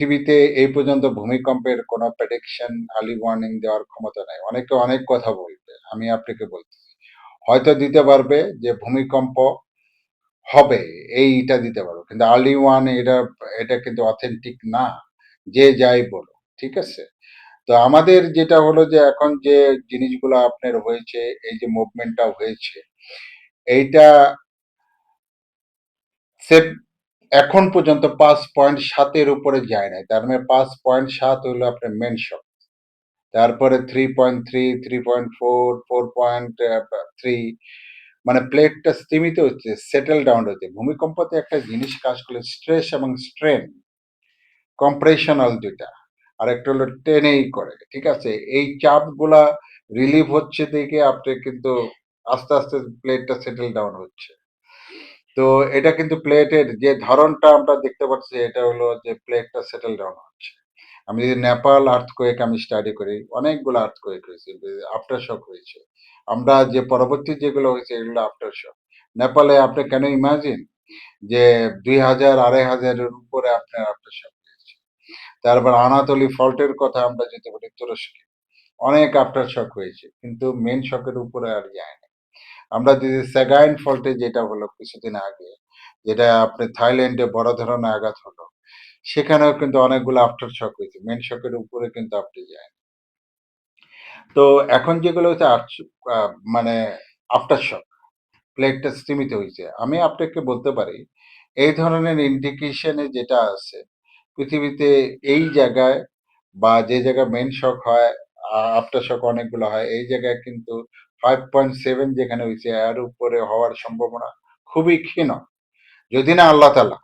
পৃথিবীতে এই পর্যন্ত ভূমিকম্পের কোনো প্রেডিকশন আর্লি ওয়ার্নিং দেওয়ার ক্ষমতা নাই। অনেকে অনেক কথা বলবে, আমি আপনাকে বলতেছি হয়তো দিতে পারবে যে ভূমিকম্প হবে, এইটা দিতে পারব। কিন্তু আর্লি ওয়ান এটা এটা কিন্তু অথেন্টিক না, যে যাই বলো ঠিক আছে? তো আমাদের যেটা হলো যে এখন যে জিনিসগুলো আপনার হয়েছে, এই যে মুভমেন্টটা হয়েছে, এইটা সেভ এখন পর্যন্ত পাঁচ পয়েন্ট সাতের উপরে যায় নাই। তার মানে পাঁচ পয়েন্ট সাত হলো আপনার মেন শক তারপরে three point three three point four four point three মানে প্লেটটা স্তীমিত হচ্ছে সেটেল ডাউন হচ্ছে। ভূমিকম্পতে একটা জিনিস কাজ করলে স্ট্রেস এবং স্ট্রেন কম্প্রেশনাল দুইটা। আর একটা হলো টেনেই করে, ঠিক আছে? এই চাপগুলা রিলিভ হচ্ছে দেখে আপনি কিন্তু আস্তে আস্তে প্লেটটা সেটেল ডাউন হচ্ছে। তো এটা কিন্তু প্লেটের যে ধরনটা আমরা দেখতে পাচ্ছি, এটা হলো যে প্লেটটা সেটেল ডাউন হচ্ছে। আমি যদি নেপাল আর্থকোয়েক আমি স্টাডি করি, অনেকগুলো আর্থকোয়েক হয়েছে আফটার শক হয়েছে। আমরা যে পরবর্তী যেগুলো হয়েছে, এগুলো আফটার শক নেপালে আপনি কেন ইমাজিন যে দুই হাজার, আড়াই হাজারের উপরে আপনার আফটার শক হয়েছে? তারপর আনাতলি ফল্টের কথা আমরা যেতে পারি, তুরস্কে। অনেক আফটার শক হয়েছে, কিন্তু মেন শকের উপরে আর যায় না। আমরা যদি সেগাইন ফল্টে যেটা হলো কিছুদিন আগে, যেটা আপনি থাইল্যান্ডে বড় ধরনের আঘাত হলো, সেখানেও কিন্তু অনেকগুলো আফটার শক হয়েছে। মেন শকের উপরে কিন্তু আপনি যায় তো এখন যেগুলো হচ্ছে মানে আফটার শক প্লেটটা স্তীমিত হয়েছে। আমি আপনাকে বলতে পারি, এই ধরনের ইন্ডিকেশনে যেটা আছে, পৃথিবীতে এই জায়গায় বা যে জায়গায় মেন শক হয় আফটার শক অনেকগুলো হয়, এই জায়গায় কিন্তু ফাইভ পয়েন্ট সেভেন যেখানে হয়েছে এর উপরে হওয়ার সম্ভাবনা খুবই ক্ষীণ। যদি না আল্লাহ তালা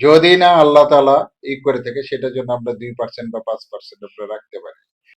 যদি না আল্লাহ তালা ই করে থাকে, সেটার জন্য আমরা দুই পার্সেন্ট বা পাঁচ পার্সেন্ট আমরা রাখতে পারি।